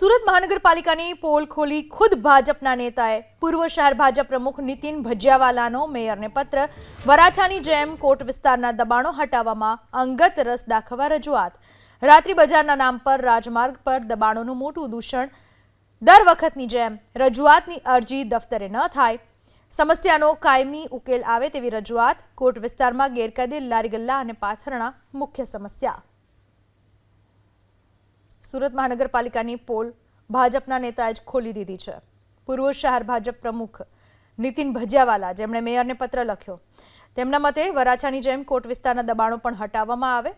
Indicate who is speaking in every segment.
Speaker 1: સુરત મહાનગરપાલિકાની પોલ ખોલી ખુદ ભાજપના નેતાએ. પૂર્વ શહેર ભાજપ પ્રમુખ નીતિન ભજિયાવાલાનો મેયરને પત્ર. વરાછાની જેમ કોટ વિસ્તારના દબાણો હટાવવામાં અંગત રસ દાખવવા રજૂઆત. રાત્રિ બજારના નામ પર રાજમાર્ગ પર દબાણોનું મોટું દૂષણ. દર વખતની જેમ રજૂઆતની અરજી દફતરે ન થાય. સમસ્યાનો કાયમી ઉકેલ આવે તેવી રજૂઆત. કોટ વિસ્તારમાં ગેરકાયદે લારી ગલ્લા અને પાથરણા મુખ્ય સમસ્યા. સુરત મહાનગરપાલિકાની પોલ ભાજપના નેતાએ જ ખોલી દીધી છે. પૂર્વ શહેર ભાજપ પ્રમુખ નીતિન ભજિયાવાલા, જેમણે મેયરને પત્ર લખ્યો. તેમના મતે વરાછાની જેમ કોટ વિસ્તારના દબાણો પણ હટાવવામાં આવે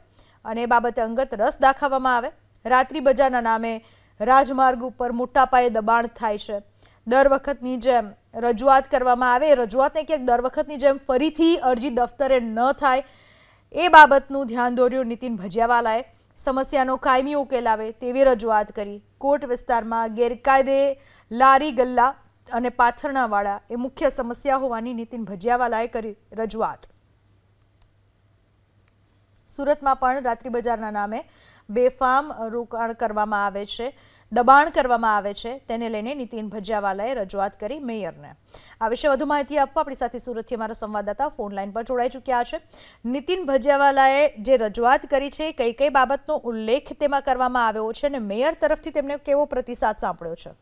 Speaker 1: અને એ બાબતે અંગત રસ દાખવવામાં આવે. રાત્રિ બજારના નામે રાજમાર્ગ ઉપર મોટા પાયે દબાણ થાય છે. દર વખતની જેમ રજૂઆત કરવામાં આવે રજૂઆતને ક્યાંક દર વખતની જેમ ફરીથી અરજી દફતરે ન થાય, એ બાબતનું ધ્યાન દોર્યું નીતિન ભજિયાવાલાએ. સમસ્યાનો કાયમી ઉકેલ આવે તેવી રજૂઆત કરી. કોટ વિસ્તારમાં ગેરકાયદે લારી ગલ્લા અને પાથરણાવાળા એ મુખ્ય સમસ્યા હોવાની નીતિન ભજિયાવાલાએ કરી રજૂઆત. સુરતમાં પણ રાત્રિ બજારના નામે બેફામ રોકાણ કરવામાં આવે છે. દબાણ કરવામાં આવે છે, તેને લઈને નીતિન ભજિયાવાલાએ રજૂઆત કરી મેયરને. આ વિશે વધુ માહિતી આપવા આપણી સાથે સુરતથી અમારા સંવાદદાતા ફોન લાઈન પર જોડાઈ ચૂક્યા છે. નીતિન ભજિયાવાલાએ જે રજૂઆત કરી છે કઈ કઈ બાબતનો ઉલ્લેખ તેમાં કરવામાં આવ્યો છે અને મેયર તરફથી તેમને કેવો પ્રતિસાદ સાંપડ્યો છે?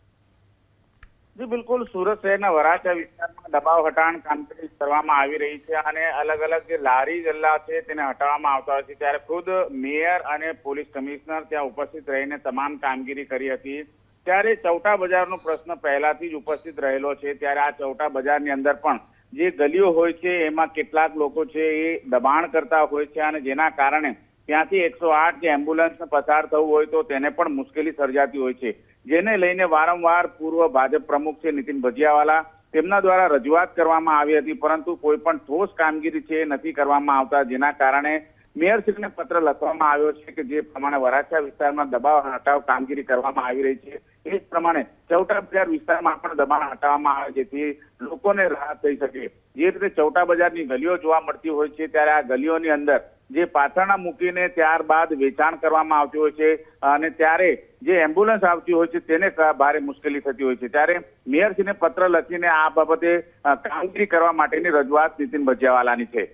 Speaker 2: જી, બિલકુલ. સુરત શહેરના વરાછા વિસ્તારમાં દબાવ હટાણ કામગીરી કરવામાં આવી રહી છે અને અલગ અલગ જે લારી જલ્લા છે તેને હટાવવામાં આવતા હોય છે. ત્યારે ખુદ મેયર અને પોલીસ કમિશનર ત્યાં ઉપસ્થિત રહીને તમામ કામગીરી કરી હતી. ત્યારે ચૌટા બજારનો પ્રશ્ન પહેલાથી જ ઉપસ્થિત રહેલો છે. ત્યારે આ ચૌટા બજારની અંદર પણ જે ગલીઓ હોય છે, એમાં કેટલાક લોકો છે એ દબાણ કરતા હોય છે અને જેના કારણે ત્યાંથી એકસો આઠ જે એમ્બ્યુલન્સ પસાર થવું હોય તો તેને પણ મુશ્કેલી સર્જાતી હોય છે. જેને લઈને વારંવાર પૂર્વ ભાજપ પ્રમુખ છે નીતિન ભજિયાવાલા તેમના દ્વારા રજૂઆત કરવામાં આવી હતી, પરંતુ કોઈ પણ ઠોસ કામગીરી છે નથી કરવામાં આવતા, જેના કારણે મેયરશ્રીને પત્ર લખવામાં આવ્યો છે કે જે પ્રમાણે વરાછા વિસ્તારમાં દબાવ હટાવ કામગીરી કરવામાં આવી રહી છે. એ જ પ્રમાણે ચૌટા બજાર વિસ્તારમાં પણ દબાણ હટાવવામાં આવે, જેથી લોકોને રાહત થઈ શકે. જે રીતે ચૌટા બજારની ગલીઓ જોવા મળતી હોય છે, ત્યારે આ ગલીઓની અંદર જે પાથરણા મૂકીને ત્યારબાદ વેચાણ કરવામાં આવતી હોય છે અને ત્યારે જે એમ્બ્યુલન્સ આવતી હોય છે તેને ભારે મુશ્કેલી થતી હોય છે. ત્યારે મેયરશ્રીને પત્ર લખીને આ બાબતે કામગીરી કરવા માટેની રજૂઆત નીતિન ભજિયાવાલાની છે.